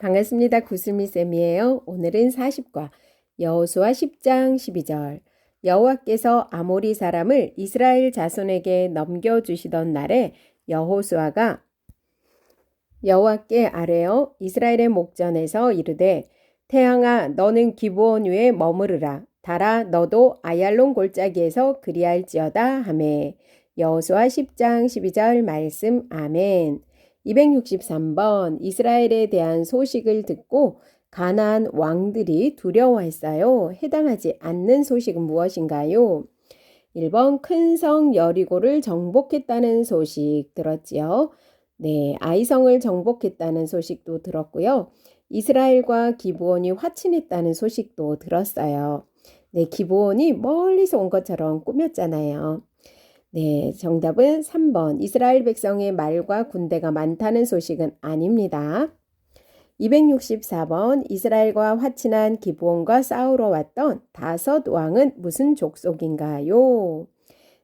반갑습니다. 구슬미 쌤이에요. 오늘은 40과 여호수아 10장 12절. 여호와께서 아모리 사람을 이스라엘 자손에게 넘겨 주시던 날에 여호수아가 여호와께 아뢰어 이스라엘의 목전에서 이르되 태양아 너는 기브온 위에 머무르라 달아 너도 아얄론 골짜기에서 그리할지어다 하매 여호수아 10장 12절 말씀 아멘. 263번 이스라엘에 대한 소식을 듣고 가나안 왕들이 두려워했어요. 해당하지 않는 소식은 무엇인가요? 1번 큰 성 여리고를 정복했다는 소식 들었지요. 네, 아이성을 정복했다는 소식도 들었고요. 이스라엘과 기브온이 화친했다는 소식도 들었어요. 네, 기브온이 멀리서 온 것처럼 꾸몄잖아요. 네, 정답은 3번. 이스라엘 백성의 말과 군대가 많다는 소식은 아닙니다. 264번. 이스라엘과 화친한 기브온과 싸우러 왔던 다섯 왕은 무슨 족속인가요?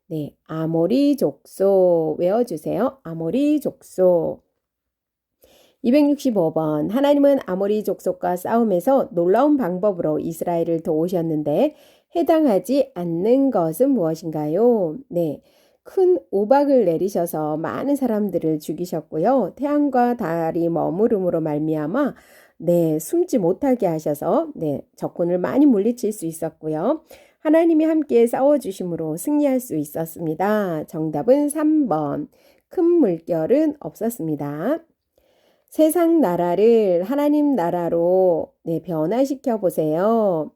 네, 아모리 족속. 외워주세요. 아모리 족속. 265번. 하나님은 아모리 족속과 싸움에서 놀라운 방법으로 이스라엘을 도우셨는데 해당하지 않는 것은 무엇인가요? 네. 큰 우박을 내리셔서 많은 사람들을 죽이셨고요. 태양과 달이 머무름으로 말미암아 네, 숨지 못하게 하셔서 네, 적군을 많이 물리칠 수 있었고요. 하나님이 함께 싸워 주심으로 승리할 수 있었습니다. 정답은 3번. 큰 물결은 없었습니다. 세상 나라를 하나님 나라로 네, 변화시켜 보세요.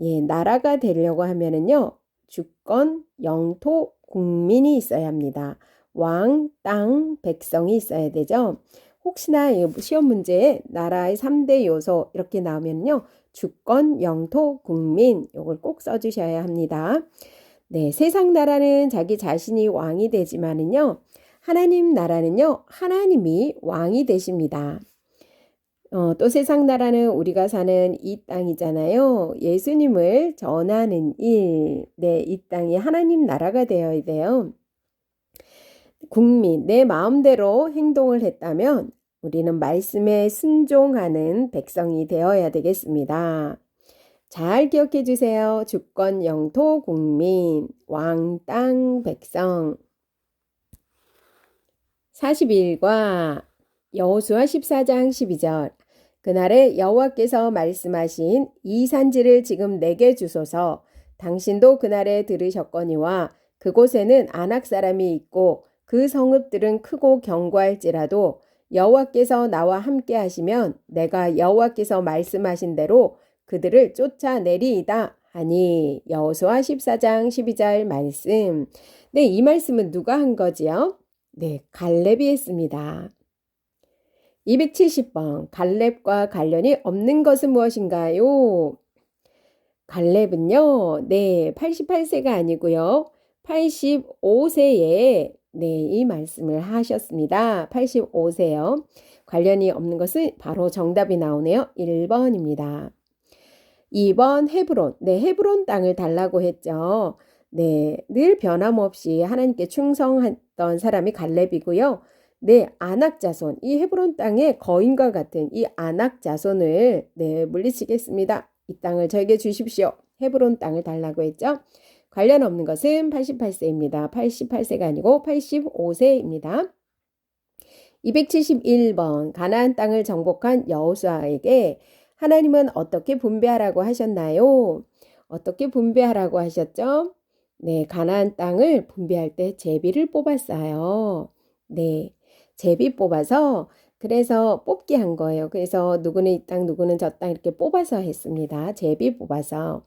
예, 나라가 되려고 하면은요. 주권, 영토, 국민이 있어야 합니다. 왕, 땅, 백성이 있어야 되죠. 혹시나 시험 문제에 나라의 3대 요소 이렇게 나오면요. 주권, 영토, 국민 이걸 꼭 써주셔야 합니다. 네, 세상 나라는 자기 자신이 왕이 되지만은요. 하나님 나라는요. 하나님이 왕이 되십니다. 어, 또 세상 나라는 우리가 사는 이 땅이잖아요. 예수님을 전하는 일. 네, 이 땅이 하나님 나라가 되어야 돼요. 국민, 내 마음대로 행동을 했다면 우리는 말씀에 순종하는 백성이 되어야 되겠습니다. 잘 기억해 주세요. 주권, 영토, 국민, 왕, 땅, 백성. 41과 여호수아 14장 12절 그날에 여호와께서 말씀하신 이 산지를 지금 내게 주소서 당신도 그날에 들으셨거니와 그곳에는 안악 사람이 있고 그 성읍들은 크고 견고할지라도 여호와께서 나와 함께 하시면 내가 여호와께서 말씀하신 대로 그들을 쫓아내리이다 하니 여호수아 14장 12절 말씀. 네, 이 말씀은 누가 한 거지요? 네, 갈렙이 했습니다. 270번 갈렙과 관련이 없는 것은 무엇인가요? 갈렙은요. 네, 88세가 아니고요. 85세에 네, 이 말씀을 하셨습니다. 85세요. 관련이 없는 것은 바로 정답이 나오네요. 1번입니다. 2번 헤브론. 네, 헤브론 땅을 달라고 했죠. 네, 늘 변함없이 하나님께 충성했던 사람이 갈렙이고요. 네, 아낙 자손, 이 헤브론 땅의 거인과 같은 이 아낙 자손을 네, 물리치겠습니다. 이 땅을 저에게 주십시오. 헤브론 땅을 달라고 했죠. 관련 없는 것은 88세입니다. 88세가 아니고 85세입니다. 271번 가나안 땅을 정복한 여호수아에게 하나님은 어떻게 분배하라고 하셨나요? 어떻게 분배하라고 하셨죠? 네, 가나안 땅을 분배할 때 제비를 뽑았어요. 네. 제비 뽑아서 그래서 뽑기 한 거예요. 그래서 누구는 이 땅, 누구는 저 땅 이렇게 뽑아서 했습니다. 제비 뽑아서.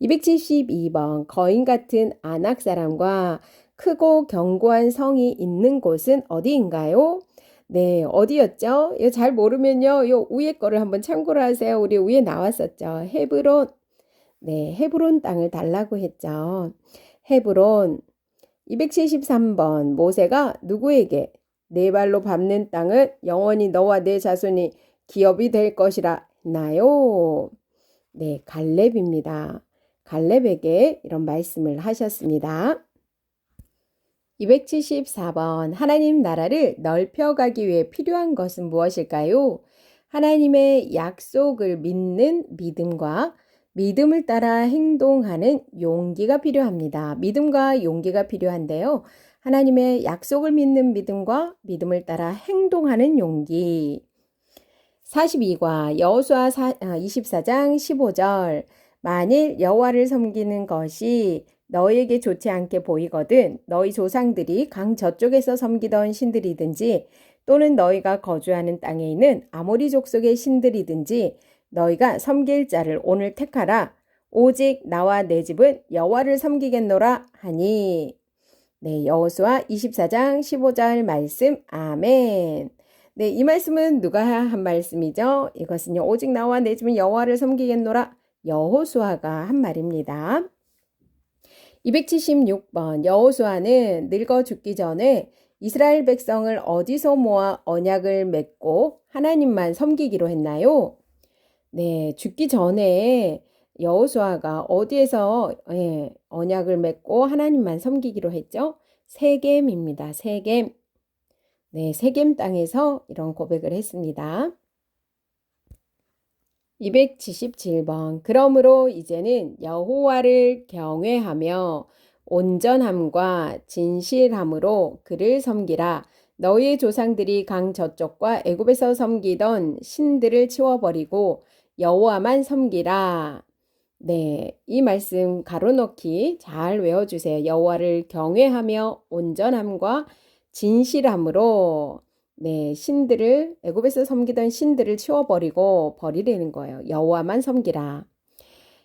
272번 거인 같은 안악 사람과 크고 견고한 성이 있는 곳은 어디인가요? 네, 어디였죠? 이거 잘 모르면요. 요 위에 거를 한번 참고를 하세요. 우리 위에 나왔었죠. 헤브론. 네, 헤브론 땅을 달라고 했죠. 헤브론. 273번 모세가 누구에게 네 발로 밟는 땅은 영원히 너와 내 자손이 기업이 될 것이라 했나요? 네, 갈렙입니다. 갈렙에게 이런 말씀을 하셨습니다. 274번 하나님 나라를 넓혀가기 위해 필요한 것은 무엇일까요? 하나님의 약속을 믿는 믿음과 믿음을 따라 행동하는 용기가 필요합니다. 믿음과 용기가 필요한데요. 하나님의 약속을 믿는 믿음과 믿음을 따라 행동하는 용기. 42과 여호수아 24장 15절. 만일 여호와를 섬기는 것이 너희에게 좋지 않게 보이거든 너희 조상들이 강 저쪽에서 섬기던 신들이든지 또는 너희가 거주하는 땅에 있는 아모리 족속의 신들이든지 너희가 섬길 자를 오늘 택하라. 오직 나와 내 집은 여호와를 섬기겠노라 하니 네, 여호수아 24장 15절 말씀 아멘. 네, 이 말씀은 누가 한 말씀이죠? 이것은요. 오직 나와 내 집은 여호와를 섬기겠노라 여호수아가 한 말입니다. 276번 여호수아는 늙어 죽기 전에 이스라엘 백성을 어디서 모아 언약을 맺고 하나님만 섬기기로 했나요? 네, 죽기 전에 여호수아가 어디에서 예, 언약을 맺고 하나님만 섬기기로 했죠? 세겜입니다. 세겜. 네, 세겜 땅에서 이런 고백을 했습니다. 277번. 그러므로 이제는 여호와를 경외하며 온전함과 진실함으로 그를 섬기라. 너희의 조상들이 강 저쪽과 애굽에서 섬기던 신들을 치워버리고 여호와만 섬기라. 네, 이 말씀 가로넣기 잘 외워주세요. 여호와를 경외하며 온전함과 진실함으로 네, 신들을 애굽에서 섬기던 신들을 치워버리고 버리라는 거예요. 여호와만 섬기라.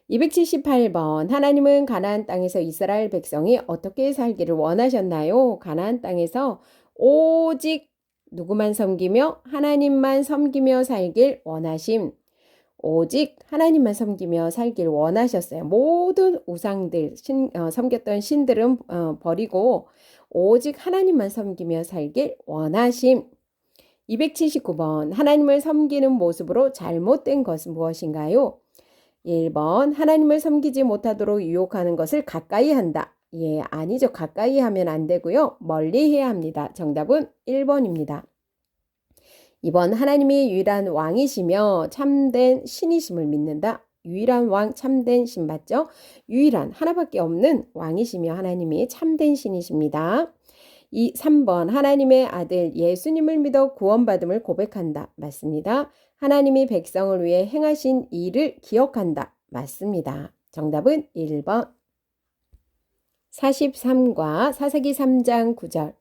278번 하나님은 가나안 땅에서 이스라엘 백성이 어떻게 살기를 원하셨나요? 가나안 땅에서 오직 누구만 섬기며 하나님만 섬기며 살길 원하심. 오직 하나님만 섬기며 살길 원하셨어요. 모든 우상들, 신, 어, 섬겼던 신들은 어, 버리고 오직 하나님만 섬기며 살길 원하심. 279번 하나님을 섬기는 모습으로 잘못된 것은 무엇인가요? 1번 하나님을 섬기지 못하도록 유혹하는 것을 가까이 한다. 예, 아니죠. 가까이 하면 안 되고요. 멀리 해야 합니다. 정답은 1번입니다. 2번 하나님이 유일한 왕이시며 참된 신이심을 믿는다. 유일한 왕 참된 신 맞죠? 유일한 하나밖에 없는 왕이시며 하나님이 참된 신이십니다. 이 3번 하나님의 아들 예수님을 믿어 구원받음을 고백한다. 맞습니다. 하나님이 백성을 위해 행하신 일을 기억한다. 맞습니다. 정답은 1번. 43과 사사기 3장 9절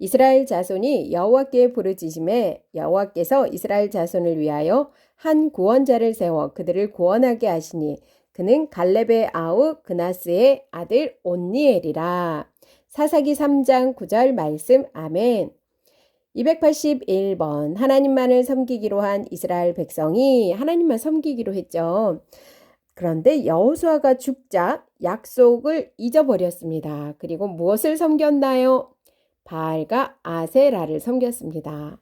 이스라엘 자손이 여호와께 부르짖음에 여호와께서 이스라엘 자손을 위하여 한 구원자를 세워 그들을 구원하게 하시니 그는 갈렙의 아우 그나스의 아들 온니엘이라. 사사기 3장 9절 말씀 아멘. 281번 하나님만을 섬기기로 한 이스라엘 백성이 하나님만 섬기기로 했죠. 그런데 여호수아가 죽자 약속을 잊어버렸습니다. 그리고 무엇을 섬겼나요? 바알과 아세라를 섬겼습니다.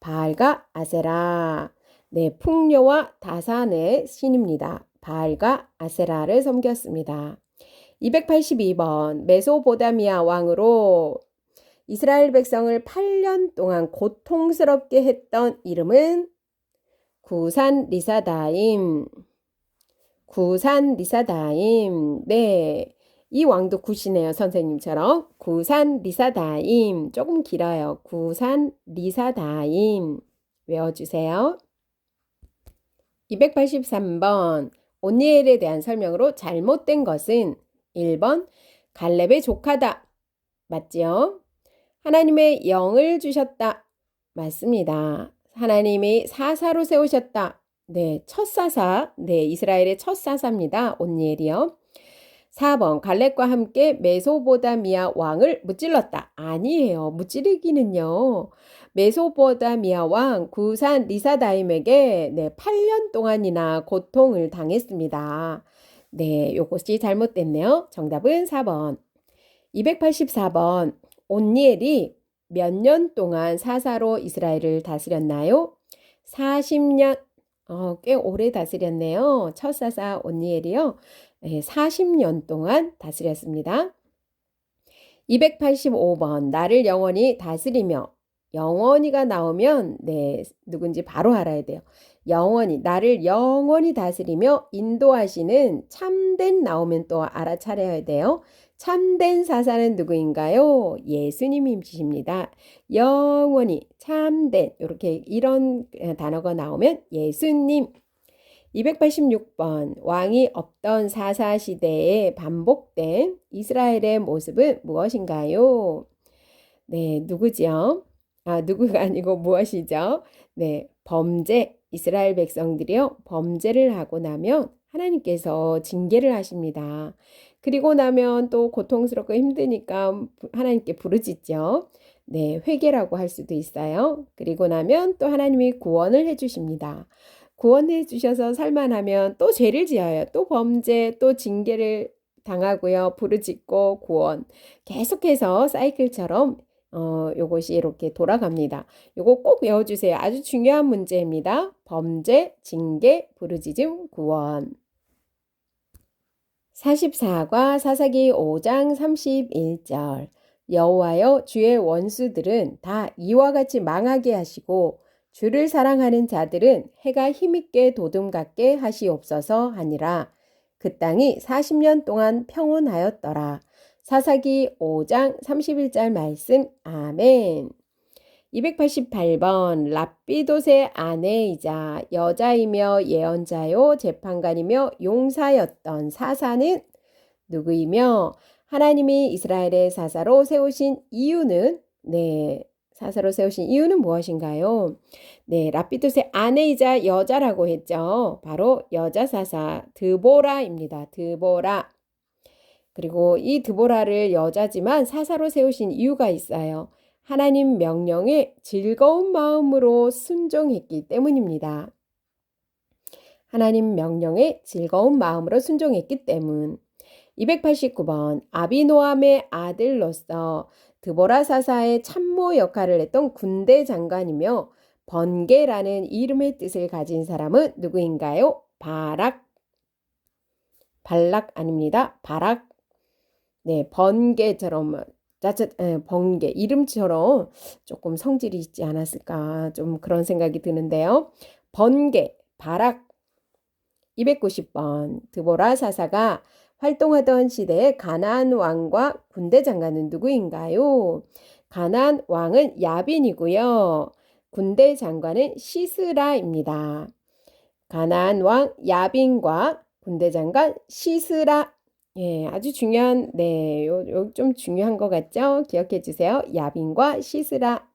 바알과 아세라. 네, 풍요와 다산의 신입니다. 바알과 아세라를 섬겼습니다. 282번 메소보다미아 왕으로 이스라엘 백성을 8년 동안 고통스럽게 했던 이름은 구산 리사다임. 구산 리사다임. 네. 이 왕도 굿이네요, 선생님처럼. 구산 리사다임. 조금 길어요. 구산 리사다임. 외워주세요. 283번. 온니엘에 대한 설명으로 잘못된 것은 1번. 갈렙의 조카다. 맞지요? 하나님의 영을 주셨다. 맞습니다. 하나님이 사사로 세우셨다. 네, 첫 사사. 네, 이스라엘의 첫 사사입니다. 온니엘이요. 4번 갈렙과 함께 메소보다미아 왕을 무찔렀다. 아니에요. 무찌르기는요. 메소보다미아 왕 구산 리사다임에게 네, 8년 동안이나 고통을 당했습니다. 네, 요것이 잘못됐네요. 정답은 4번. 284번 온니엘이 몇 년 동안 사사로 이스라엘을 다스렸나요? 40년 어, 꽤 오래 다스렸네요. 첫 사사 온니엘이요. 40년 동안 다스렸습니다. 285번 나를 영원히 다스리며 영원히가 나오면 네, 누군지 바로 알아야 돼요. 영원히 나를 영원히 다스리며 인도하시는 참된 나오면 또 알아차려야 돼요. 참된 사사는 누구인가요? 예수님이십니다. 영원히 참된 이렇게 이런 단어가 나오면 예수님 286번 왕이 없던 사사 시대에 반복된 이스라엘의 모습은 무엇인가요? 네, 누구지요? 아, 누구가 아니고 무엇이죠? 네, 범죄. 이스라엘 백성들이요, 범죄를 하고 나면 하나님께서 징계를 하십니다. 그리고 나면 또 고통스럽고 힘드니까 하나님께 부르짖죠. 네, 회개라고 할 수도 있어요. 그리고 나면 또 하나님이 구원을 해주십니다. 구원해 주셔서 살만하면 또 죄를 지어요. 또 범죄, 또 징계를 당하고요. 부르짖고 구원. 계속해서 사이클처럼 어, 요것이 이렇게 돌아갑니다. 요거 꼭 외워주세요. 아주 중요한 문제입니다. 범죄, 징계, 부르짖음, 구원. 44과 사사기 5장 31절 여호와여 주의 원수들은 다 이와 같이 망하게 하시고 주를 사랑하는 자들은 해가 힘있게 도둠 같게 하시옵소서 하니라. 그 땅이 40년 동안 평온하였더라. 사사기 5장 31절 말씀 아멘. 288번 랍비도의 아내이자 여자이며 예언자요 재판관이며 용사였던 사사는 누구이며 하나님이 이스라엘의 사사로 세우신 이유는 네 사사로 세우신 이유는 무엇인가요? 네, 라피도스의 아내이자 여자라고 했죠. 바로 여자 사사 드보라입니다. 드보라. 그리고 이 드보라를 여자지만 사사로 세우신 이유가 있어요. 하나님 명령에 즐거운 마음으로 순종했기 때문입니다. 하나님 명령에 즐거운 마음으로 순종했기 때문. 289번 아비노함의 아들로서 드보라 사사의 참모 역할을 했던 군대 장관이며 번개라는 이름의 뜻을 가진 사람은 누구인가요? 바락. 발락 아닙니다. 바락. 네, 번개처럼 짜릿 번개 이름처럼 조금 성질이 있지 않았을까 좀 그런 생각이 드는데요. 번개, 바락 290번 드보라 사사가 활동하던 시대의 가나안 왕과 군대 장관은 누구인가요? 가나안 왕은 야빈이고요. 군대 장관은 시스라입니다. 가나안 왕 야빈과 군대 장관 시스라. 예, 아주 중요한, 네, 요, 요 좀 중요한 것 같죠? 기억해 주세요. 야빈과 시스라.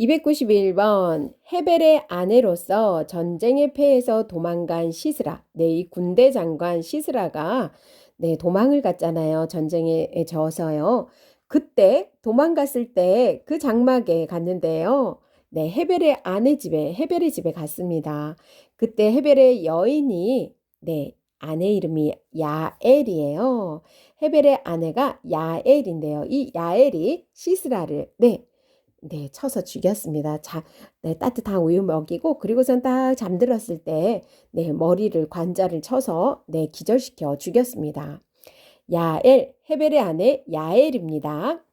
291번 헤벨의 아내로서 전쟁의 패에서 도망간 시스라. 네, 이 군대 장관 시스라가 네, 도망을 갔잖아요. 전쟁에 져서요. 그때 도망갔을 때 그 장막에 갔는데요. 네, 헤벨의 아내 집에 헤벨의 집에 갔습니다. 그때 헤벨의 여인이 네, 아내 이름이 야엘이에요. 헤벨의 아내가 야엘인데요. 이 야엘이 시스라를 네, 네, 쳐서 죽였습니다. 자, 네, 따뜻한 우유 먹이고 그리고선 딱 잠들었을 때 네, 머리를 관자를 쳐서 네, 기절시켜 죽였습니다. 야엘, 헤벨의 아내 야엘입니다.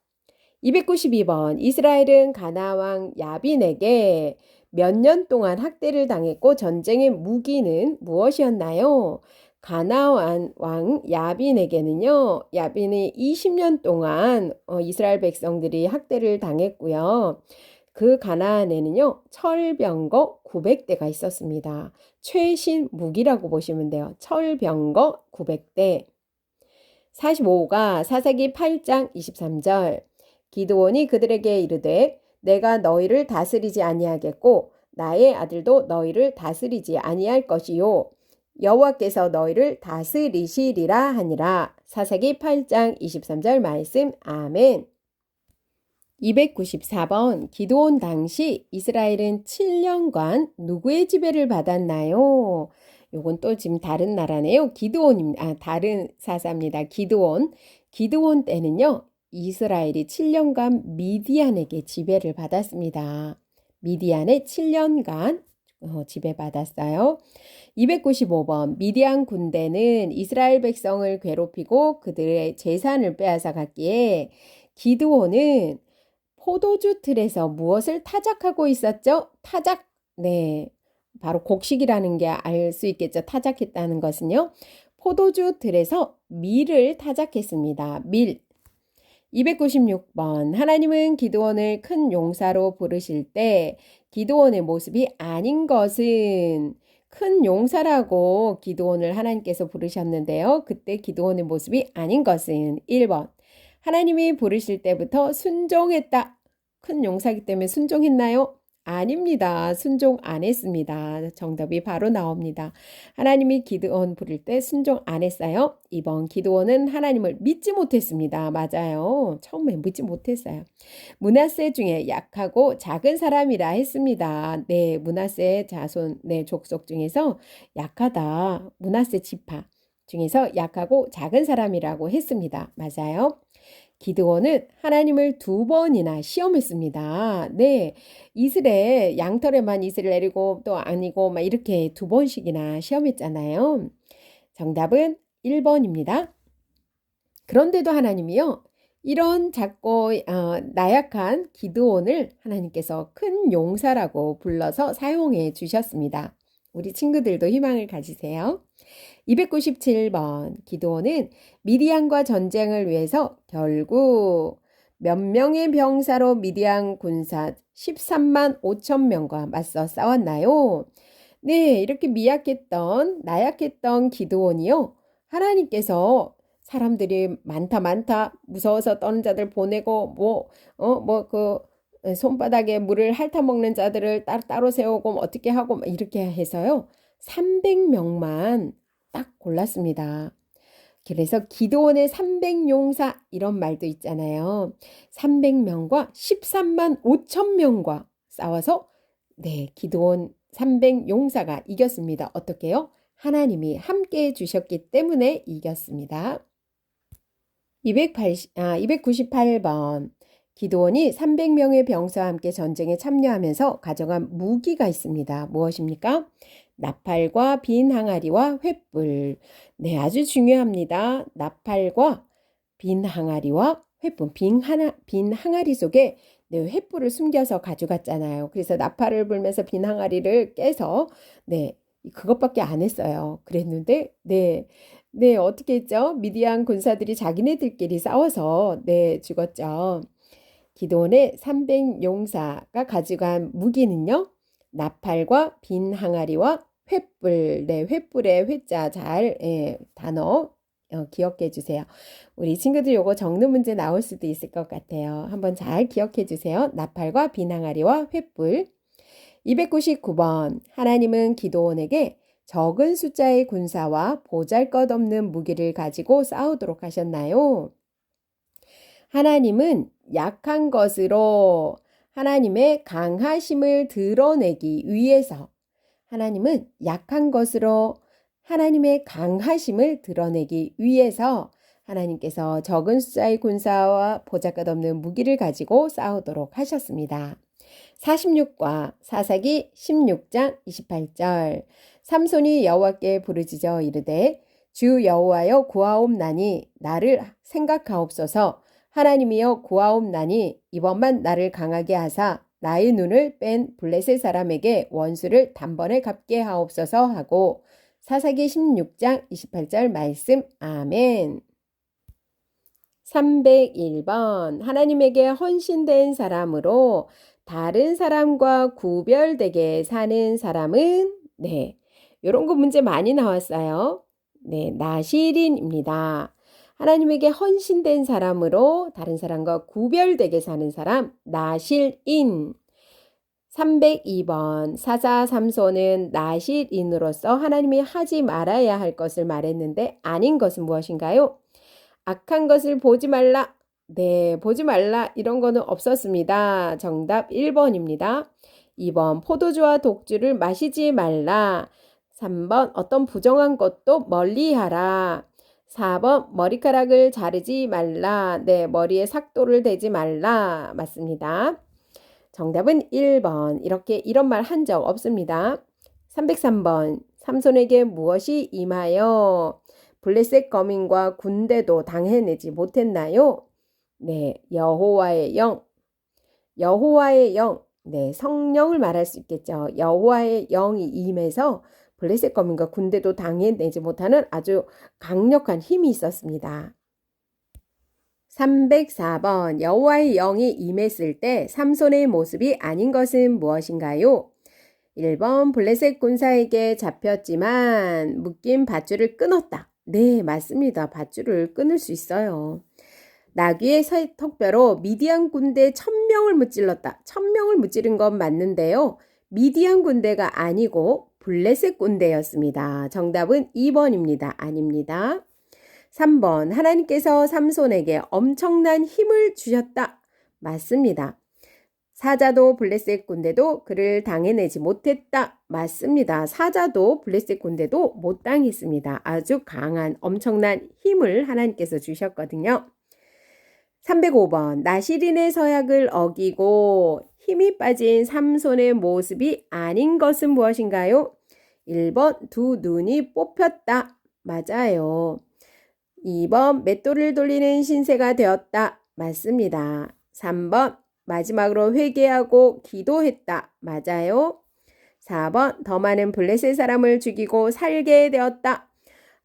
292번 이스라엘은 가나 왕 야빈에게 몇 년 동안 학대를 당했고 전쟁의 무기는 무엇이었나요? 가나안 왕 야빈에게는요, 야빈이 20년 동안 어, 이스라엘 백성들이 학대를 당했고요. 그 가나안에는요, 철병거 900대가 있었습니다. 최신 무기라고 보시면 돼요. 철병거 900대. 45가 사사기 8장 23절. 기드온이 그들에게 이르되 내가 너희를 다스리지 아니하겠고 나의 아들도 너희를 다스리지 아니할 것이요. 여호와께서 너희를 다스리시리라 하니라. 사사기 8장 23절 말씀. 아멘. 294번 기도온 당시 이스라엘은 7년간 누구의 지배를 받았나요? 요건 또 지금 다른 나라네요. 기드온입니다. 아, 다른 사사입니다. 기드온. 기드온 때는요. 이스라엘이 7년간 미디안에게 지배를 받았습니다. 미디안에 7년간 어, 지배받았어요. 295번 미디안 군대는 이스라엘 백성을 괴롭히고 그들의 재산을 빼앗아 갔기에 기드온은 포도주 틀에서 무엇을 타작하고 있었죠? 타작. 네. 바로 곡식이라는 게 알 수 있겠죠. 타작했다는 것은요. 포도주 틀에서 밀을 타작했습니다. 밀. 296번. 하나님은 기도원을 큰 용사로 부르실 때 기도원의 모습이 아닌 것은 큰 용사라고 기도원을 하나님께서 부르셨는데요. 그때 기도원의 모습이 아닌 것은 1번. 하나님이 부르실 때부터 순종했다. 큰 용사기 때문에 순종했나요? 아닙니다. 순종 안 했습니다. 정답이 바로 나옵니다. 하나님이 기드온 부를 때 순종 안 했어요. 이번 기드온은 하나님을 믿지 못했습니다. 맞아요. 처음에 믿지 못했어요. 문하세 중에 약하고 작은 사람이라 했습니다. 네, 문하세 자손, 네, 족속 중에서 약하다. 문하세 지파 중에서 약하고 작은 사람이라고 했습니다. 맞아요. 기드원은 하나님을 두 번이나 시험했습니다. 네. 이슬에 양털에만 이슬을 내리고 또 아니고 막 이렇게 두 번씩이나 시험했잖아요. 정답은 1번입니다. 그런데도 하나님이요. 이런 작고 어, 나약한 기드온을 하나님께서 큰 용사라고 불러서 사용해 주셨습니다. 우리 친구들도 희망을 가지세요. 297번 기도원은 미디안과 전쟁을 위해서 결국 몇 명의 병사로 미디안 군사 13만 5천 명과 맞서 싸웠나요? 네, 이렇게 미약했던 나약했던 기도원이요. 하나님께서 사람들이 많다 많다 무서워서 떠는 자들 보내고 뭐 어 뭐 그 손바닥에 물을 핥아 먹는 자들을 따로 따로 세우고 뭐 어떻게 하고 이렇게 해서요. 300명만 딱 골랐습니다. 그래서 기도원의 300용사 이런 말도 있잖아요. 300명과 13만 5천 명과 싸워서 네, 기도원 300용사가 이겼습니다. 어떻게요? 하나님이 함께 해 주셨기 때문에 이겼습니다. 280, 아, 298번. 기도원이 300명의 병사와 함께 전쟁에 참여하면서 가져간 무기가 있습니다. 무엇입니까? 나팔과 빈 항아리와 횃불. 네, 아주 중요합니다. 나팔과 빈 항아리와 횃불. 빈, 하나, 빈 항아리 속에 네, 횃불을 숨겨서 가져갔잖아요. 그래서 나팔을 불면서 빈 항아리를 깨서 네, 그것밖에 안 했어요. 그랬는데 네. 네, 어떻게 했죠? 미디안 군사들이 자기네들끼리 싸워서 네, 죽었죠. 기도원의 300용사가 가져간 무기는요. 나팔과 빈 항아리와 횃불, 네, 횃불의 회자 잘 예, 단어 어, 기억해 주세요. 우리 친구들 요거 적는 문제 나올 수도 있을 것 같아요. 한번 잘 기억해 주세요. 나팔과 빈 항아리와 횃불. 299번. 하나님은 기도원에게 적은 숫자의 군사와 보잘 것 없는 무기를 가지고 싸우도록 하셨나요? 하나님은 약한 것으로 하나님의 강하심을 드러내기 위해서 하나님은 약한 것으로 하나님의 강하심을 드러내기 위해서 하나님께서 적은 숫자의 군사와 보잘것 없는 무기를 가지고 싸우도록 하셨습니다. 46과 사사기 16장 28절 삼손이 여호와께 부르짖어 이르되 주 여호와여 구하옵나니 나를 생각하옵소서 하나님이여 구하옵나니 이번만 나를 강하게 하사 나의 눈을 뺀 블레셋 사람에게 원수를 단번에 갚게 하옵소서 하고 사사기 16장 28절 말씀 아멘 301번 하나님에게 헌신된 사람으로 다른 사람과 구별되게 사는 사람은 네 이런 거 문제 많이 나왔어요. 네 나시린입니다. 하나님에게 헌신된 사람으로 다른 사람과 구별되게 사는 사람, 나실인. 302번 사자 삼손은 나실인으로서 하나님이 하지 말아야 할 것을 말했는데 아닌 것은 무엇인가요? 악한 것을 보지 말라. 네, 보지 말라. 이런 거는 없었습니다. 정답 1번입니다. 2번 포도주와 독주를 마시지 말라. 3번 어떤 부정한 것도 멀리 하라. 4번 머리카락을 자르지 말라. 네, 머리에 삭도를 대지 말라. 맞습니다. 정답은 1번. 이렇게 이런 말 한 적 없습니다. 303번. 삼손에게 무엇이 임하여 블레셋 거민과 군대도 당해내지 못했나요? 네, 여호와의 영. 여호와의 영, 네, 성령을 말할 수 있겠죠. 여호와의 영이 임해서 블레셋 거민과 군대도 당해내지 못하는 아주 강력한 힘이 있었습니다. 304번 여호와의 영이 임했을 때 삼손의 모습이 아닌 것은 무엇인가요? 1번 블레셋 군사에게 잡혔지만 묶인 밧줄을 끊었다. 네, 맞습니다. 밧줄을 끊을 수 있어요. 나귀의 턱뼈로 미디안 군대 천명을 무찔렀다. 천명을 무찌른 건 맞는데요. 미디안 군대가 아니고 블레셋 군대였습니다. 정답은 2번입니다. 아닙니다. 3번 하나님께서 삼손에게 엄청난 힘을 주셨다. 맞습니다. 사자도 블레셋 군대도 그를 당해내지 못했다. 맞습니다. 사자도 블레셋 군대도 못 당했습니다. 아주 강한 엄청난 힘을 하나님께서 주셨거든요. 305번 나시린의 서약을 어기고 힘이 빠진 삼손의 모습이 아닌 것은 무엇인가요? 1번 두 눈이 뽑혔다. 맞아요. 2번 맷돌을 돌리는 신세가 되었다. 맞습니다. 3번 마지막으로 회개하고 기도했다. 맞아요. 4번 더 많은 블레셋 사람을 죽이고 살게 되었다.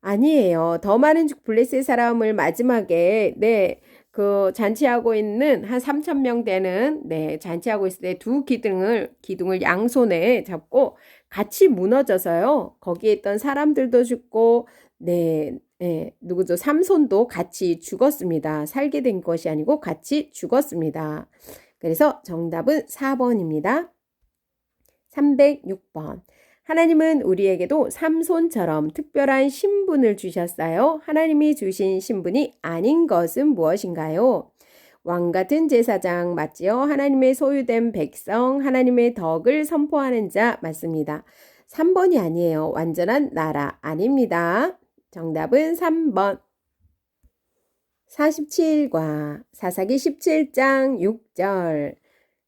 아니에요. 더 많은 블레셋 사람을 마지막에 네. 그 잔치하고 있는 한 3천 명 되는 네, 잔치하고 있을 때 두 기둥을 기둥을 양손에 잡고 같이 무너져서요. 거기에 있던 사람들도 죽고 네, 네, 누구죠? 삼손도 같이 죽었습니다. 살게 된 것이 아니고 같이 죽었습니다. 그래서 정답은 4번입니다. 306번. 하나님은 우리에게도 삼손처럼 특별한 신분을 주셨어요. 하나님이 주신 신분이 아닌 것은 무엇인가요? 왕 같은 제사장 맞지요? 하나님의 소유된 백성, 하나님의 덕을 선포하는 자 맞습니다. 3번이 아니에요. 완전한 나라 아닙니다. 정답은 3번. 47과 사사기 17장 6절.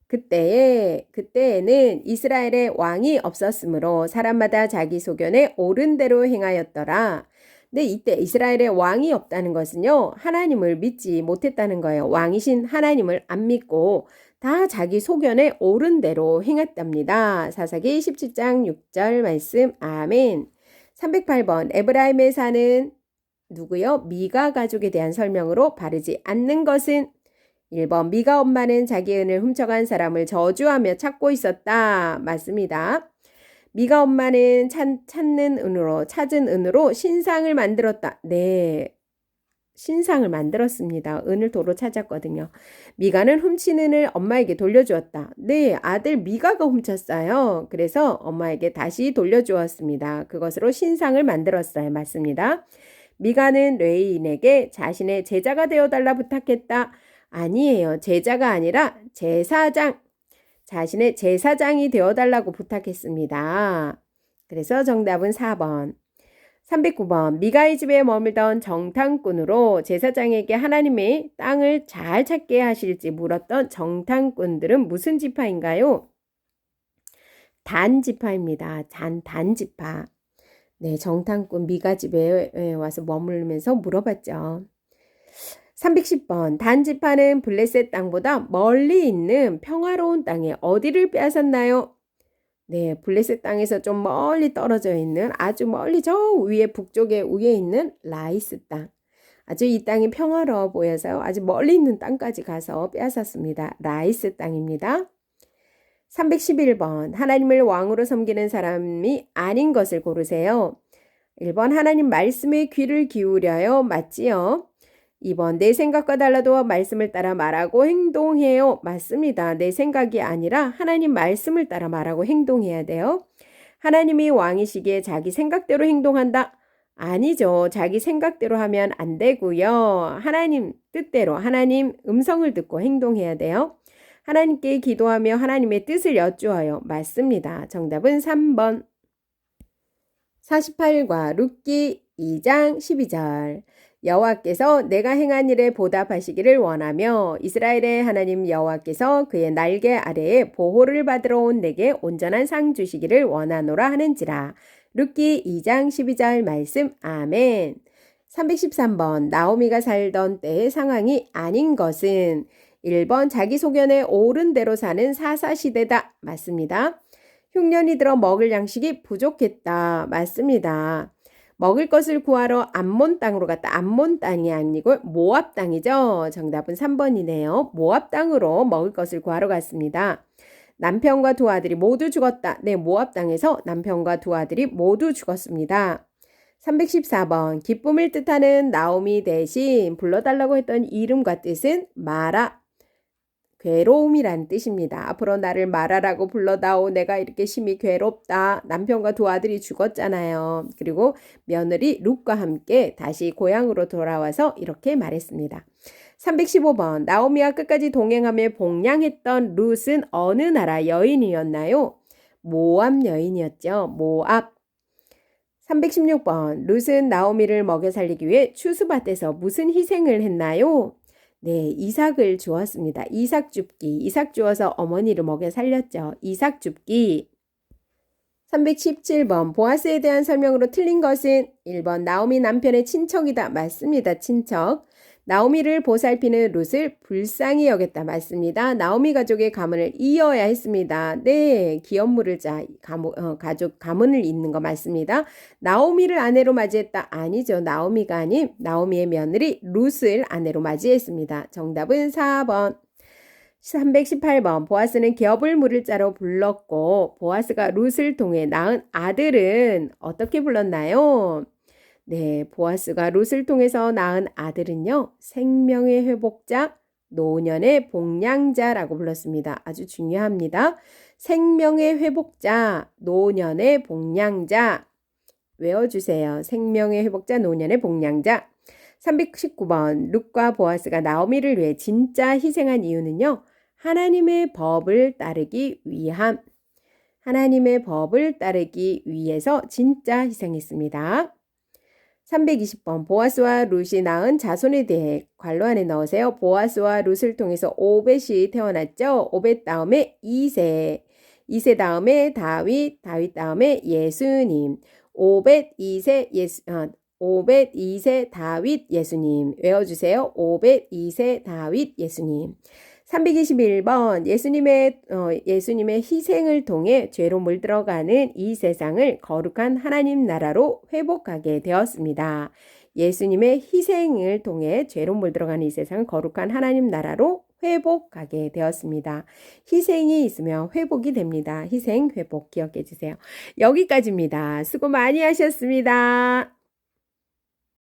그때에 그때에는 이스라엘의 왕이 없었으므로 사람마다 자기 소견에 옳은 대로 행하였더라. 근데 이때 이스라엘의 왕이 없다는 것은요. 하나님을 믿지 못했다는 거예요. 왕이신 하나님을 안 믿고 다 자기 소견에 옳은 대로 행했답니다. 사사기 17장 6절 말씀 아멘. 308번 에브라임에 사는 누구요? 미가 가족에 대한 설명으로 바르지 않는 것은 1번 미가 엄마는 자기 은을 훔쳐간 사람을 저주하며 찾고 있었다. 맞습니다. 미가 엄마는 찾, 찾는 은으로 찾은 은으로 신상을 만들었다. 네. 신상을 만들었습니다. 은을 도로 찾았거든요. 미가는 훔친 은을 엄마에게 돌려주었다. 네, 아들 미가가 훔쳤어요. 그래서 엄마에게 다시 돌려주었습니다. 그것으로 신상을 만들었어요. 맞습니다. 미가는 레이인에게 자신의 제자가 되어달라 부탁했다. 아니에요. 제자가 아니라 제사장. 자신의 제사장이 되어달라고 부탁했습니다. 그래서 정답은 4번. 309번. 미가의 집에 머물던 정탐꾼으로 제사장에게 하나님의 땅을 잘 찾게 하실지 물었던 정탐꾼들은 무슨 지파인가요? 단지파입니다. 단, 단지파. 네, 정탐꾼 미가 집에 와서 머물면서 물어봤죠. 310번 단지파는 블레셋 땅보다 멀리 있는 평화로운 땅에 어디를 빼앗았나요? 네, 블레셋 땅에서 좀 멀리 떨어져 있는 아주 멀리 저 위에 북쪽에 위에 있는 라이스 땅. 아주 이 땅이 평화로워 보여서 아주 멀리 있는 땅까지 가서 빼앗았습니다. 라이스 땅입니다. 311번 하나님을 왕으로 섬기는 사람이 아닌 것을 고르세요. 1번 하나님 말씀에 귀를 기울여요. 맞지요? 2번 내 생각과 달라도 말씀을 따라 말하고 행동해요. 맞습니다. 내 생각이 아니라 하나님 말씀을 따라 말하고 행동해야 돼요. 하나님이 왕이시기에 자기 생각대로 행동한다. 아니죠. 자기 생각대로 하면 안 되고요. 하나님 뜻대로 하나님 음성을 듣고 행동해야 돼요. 하나님께 기도하며 하나님의 뜻을 여쭈어요. 맞습니다. 정답은 3번. 48과 룻기 2장 12절. 여호와께서 내가 행한 일에 보답하시기를 원하며 이스라엘의 하나님 여호와께서 그의 날개 아래에 보호를 받으러 온 내게 온전한 상 주시기를 원하노라 하는지라. 룻기 2장 12절 말씀 아멘. 313번 나오미가 살던 때의 상황이 아닌 것은 1번 자기 소견에 옳은 대로 사는 사사시대다. 맞습니다. 흉년이 들어 먹을 양식이 부족했다. 맞습니다. 먹을 것을 구하러 암몬 땅으로 갔다. 암몬 땅이 아니고 모압 땅이죠. 정답은 3번이네요. 모압 땅으로 먹을 것을 구하러 갔습니다. 남편과 두 아들이 모두 죽었다. 네, 모압 땅에서 남편과 두 아들이 모두 죽었습니다. 314번 기쁨을 뜻하는 나오미 대신 불러달라고 했던 이름과 뜻은 마라 괴로움이란 뜻입니다. 앞으로 나를 말하라고 불러다오. 내가 이렇게 심히 괴롭다. 남편과 두 아들이 죽었잖아요. 그리고 며느리 룩과 함께 다시 고향으로 돌아와서 이렇게 말했습니다. 315번 나오미와 끝까지 동행하며 복량했던 룻은 어느 나라 여인이었나요? 모압 여인이었죠. 모압. 316번 룻은 나오미를 먹여 살리기 위해 추수밭에서 무슨 희생을 했나요? 네, 이삭을 주었습니다. 이삭 줍기. 이삭 주어서 어머니를 먹여 살렸죠. 이삭 줍기. 317번 보아스에 대한 설명으로 틀린 것은 1번 나오미 남편의 친척이다. 맞습니다. 친척. 나오미를 보살피는 룻을 불쌍히 여겼다. 맞습니다. 나오미 가족의 가문을 이어야 했습니다. 네, 기업물을 자 가문, 어, 가족 가문을 잇는 거 맞습니다. 나오미를 아내로 맞이했다. 아니죠. 나오미가 아닌 나오미의 며느리 룻을 아내로 맞이했습니다. 정답은 4번. 318번 보아스는 기업을 물을 자로 불렀고 보아스가 룻을 통해 낳은 아들은 어떻게 불렀나요? 네, 보아스가 룻을 통해서 낳은 아들은요, 생명의 회복자, 노년의 복량자라고 불렀습니다. 아주 중요합니다. 생명의 회복자, 노년의 복량자. 외워주세요. 생명의 회복자, 노년의 복량자. 319번, 룩과 보아스가 나오미를 위해 진짜 희생한 이유는요, 하나님의 법을 따르기 위함. 하나님의 법을 따르기 위해서 진짜 희생했습니다. 320번 보아스와 룻이 낳은 자손에 대해 관로 안에 넣으세요. 보아스와 룻을 통해서 오벳이 태어났죠. 오벳 다음에 이세, 이세 다음에 다윗, 다윗 다음에 예수님, 오벳 이세 예수, 어, 오벳 이세 다윗 예수님 외워주세요. 오벳 이세 다윗 예수님. 321번 예수님의 어, 예수님의 희생을 통해 죄로 물들어가는 이 세상을 거룩한 하나님 나라로 회복하게 되었습니다. 예수님의 희생을 통해 죄로 물들어가는 이 세상을 거룩한 하나님 나라로 회복하게 되었습니다. 희생이 있으면 회복이 됩니다. 희생, 회복 기억해 주세요. 여기까지입니다. 수고 많이 하셨습니다.